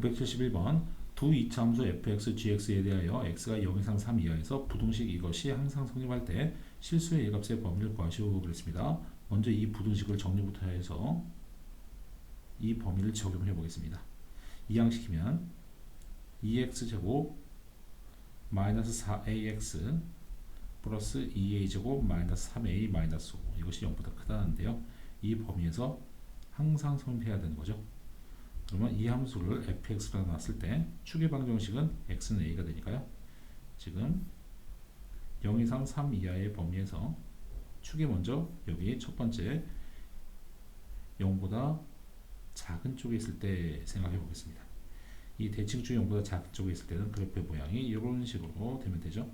971번 두 이차함수 fx, gx에 대하여 x가 0 이상 3 이하에서 부등식 이것이 항상 성립할 때 실수의 예값의 범위를 구하시오 그랬습니다. 먼저 이 부등식을 정리부터 해서 이 범위를 적용해 보겠습니다. 이항시키면 2x제곱 마이너스 4ax 플러스 2a제곱 마이너스 3a 마이너스 5 이것이 0보다 크다는데요. 이 범위에서 항상 성립해야 되는 거죠. 그러면 이 함수를 fx가 나왔을 때 축의 방정식은 x는 a가 되니까요. 지금 0 이상 3 이하의 범위에서 축이 먼저 여기 첫 번째 0보다 작은 쪽에 있을 때 생각해 보겠습니다. 이 대칭축이 0보다 작은 쪽에 있을 때는 그래프의 모양이 이런 식으로 되면 되죠.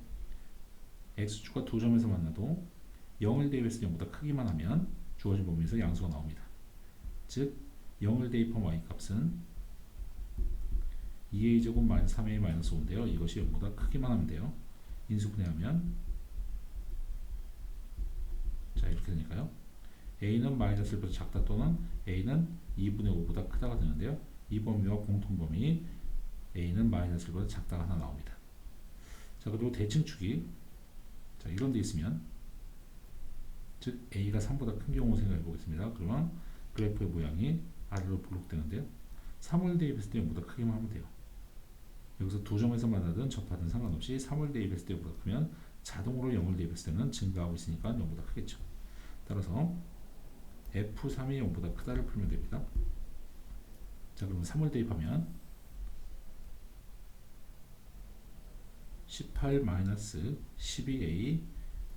x축과 두 점에서 만나도 0을 대입해서 0보다 크기만 하면 주어진 범위에서 양수가 나옵니다. 즉 0을 대입한 y 값은 2a 제곱 마이너스 3a 마이너스 5인데요. 이것이 0보다 크기만 하면 돼요. 인수분해하면 자 이렇게 되니까요. a는 마이너스 1보다 작다 또는 a는 2분의 5보다 크다가 되는데요. 이 범위와 공통 범위 a는 마이너스 1보다 작다가 하나 나옵니다. 자 그리고 대칭축이 자 이런 데 있으면 즉 a가 3보다 큰 경우 생각해 보겠습니다. 그러면 그래프의 모양이 아래로 블록되는데요. 3을 대입했을 때 0보다 크기만 하면 돼요. 여기서 두 점에서 만나든 접하든 상관없이 3을 대입했을 때 0보다 크면 자동으로 0을 대입했을 때는 증가하고 있으니까 0보다 크겠죠. 따라서 F3이 0보다 크다를 풀면 됩니다. 자 그러면 3을 대입하면 18 마이너스 12a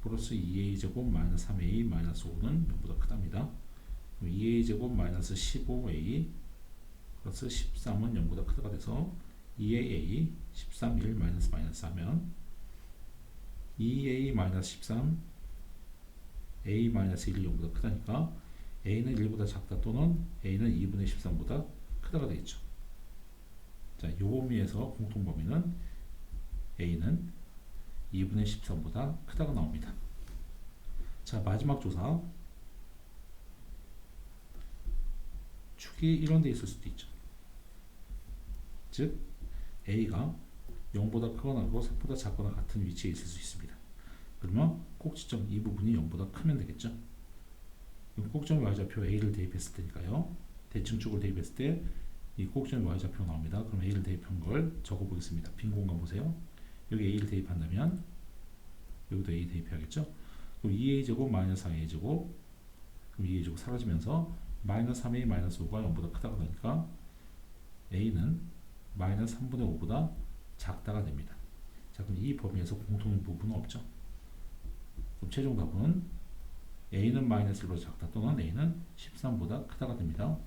플러스 2a 제곱 마이너스 3a 마이너스 5는 0보다 크답니다. 2a 제곱 마이너스 15a 플러스 13은 0보다 크다가 돼서 2aa 13 1 마이너스 마이너스 하면 2a 마이너스 13 a 마이너스 1이 0보다 크다니까 a는 1보다 작다 또는 a는 2분의 13보다 크다가 되겠죠. 자, 요 범위에서 공통 범위는 a는 2분의 13보다 크다가 나옵니다. 자, 마지막 조사. 축이 이런 데 있을 수도 있죠. 즉 a가 0보다 크거나 같고 3보다 작거나 같은 위치에 있을 수 있습니다. 그러면 꼭지점 이 부분이 0보다 크면 되겠죠. 꼭지점 y좌표 a를 대입했을 테니까요. 대칭축을 대입했을 때 이 꼭지점 y좌표가 나옵니다. 그럼 a를 대입한 걸 적어 보겠습니다. 빈 공간 보세요. 여기 a를 대입한다면 여기도 a 대입해야겠죠. 그럼 2a 제곱 마이너스 4a 제곱 그럼 2a 제곱 사라지면서 마이너스 3a 마이너스 5가 0보다 크다가 되니까 a는 마이너스 3분의 5보다 작다가 됩니다. 자 그럼 이 범위에서 공통인 부분은 없죠. 그럼 최종 답은 a는 마이너스 1보다 작다 또는 a는 13보다 크다가 됩니다.